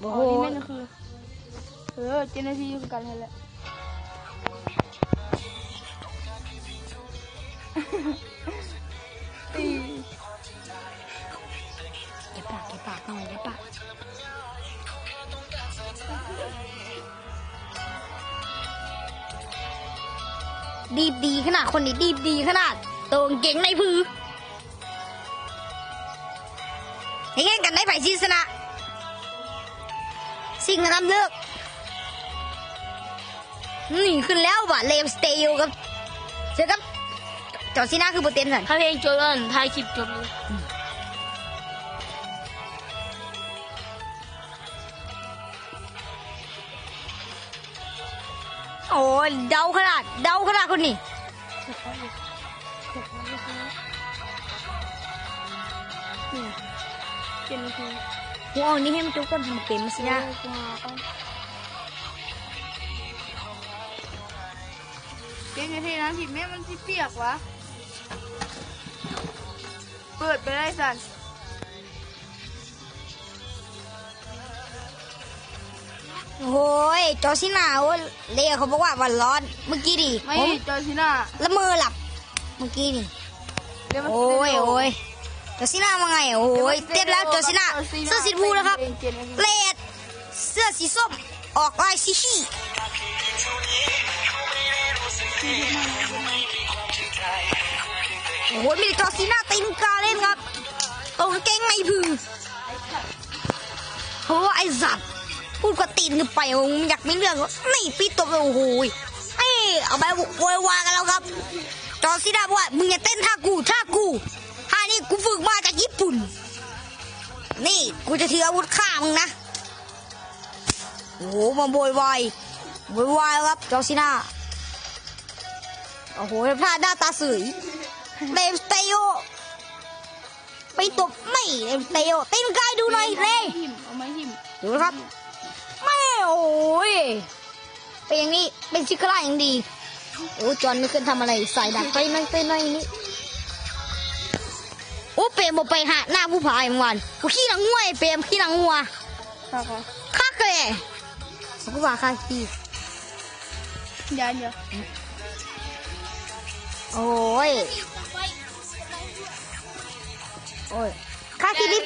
โอ้โอ้โหโหนี่แม่นคือเออเจนนาทีคือกันนั่นแหละตีเก็บปากเก็บปากหน่อยเก็บปากดีบดีขนาดคนนี้ดีบดีขนาดตรงเก่งในพือให้แข่งกันได้ไผ่ชีสนะ สิ่งนั้นเลิกนี่ขึ้นแล้วว่ะเลมสเตย์กับเจอกับจอร์ซีน่าคือโปรเตนสันถ้าเพลงจบแล้วถ่ายคลิปจบเลยโอ้ยเดาขนาดเดาขนาดคนนี้นี่เจนนาที กูเอานี่ให้มันทุกคนทำเป็นมาสินะกูหาก่อนเจนนาทีน้ำผิดแม่มันสิเปียกวะ เปิดไปได้สันโอ้ยจอร์ซีน่าโอ้ยเลเขาบอกว่าวันร้อน เมื่อกี้ดิไม่ผมจอชิน่าละเมอหลับ เมื่อกี้นี่เดี๋ยวมันโอ้ยโอ้ย จอร์ซีน่าว่าไงโอ้ยเต็มแล้วจอร์ซีน่าเสื้อสีชมพูนะครับเลดเสื้อสีส้มออกลายสีขี้โอ้ยมีแต่จอร์ซีน่าตีนกาเล่นครับตรงกางเกงในพือเพราะว่าไอ้สัตว์พูดกว่าตีนขึ้นไปมึงอยากมีเรื่องวะนี่ปีตบเลยโอ้โหยเอ้ยเอาไปโวยวายกันแล้วครับ จอร์ซีน่าบอกว่ามึงอย่าเต้นท่ากูท่ากู นี่กูจะถืออาวุธฆ่ามึงนะ โอ้โหมาโวยวายโวยวายครับจอร์ซีน่าโอ้โหพลาดหน้าตาสวยเลมสเตโยไปตบไม่เลมสเตโยเต้นกายดูหน่อยเลยหิมเอาไม้หิมดูนะครับไม่โอ้ยเป็นอย่างนี้เป็นชิคล่าอย่างดีโอ้จอนไม่เคยทำอะไรใส่ดักไปนั่งเต้นหน่ อยนี่โอ้เปรมบอกไปหาหน้าผู้พายเมื่อวานกูขี้หลังงัวไอ้เปรมขี้หลังงัวครับผมคักเลยสักว่าคักดีเดี๋ยวเดี๋ยวโอ้ยโอ้ยคักที่ดิ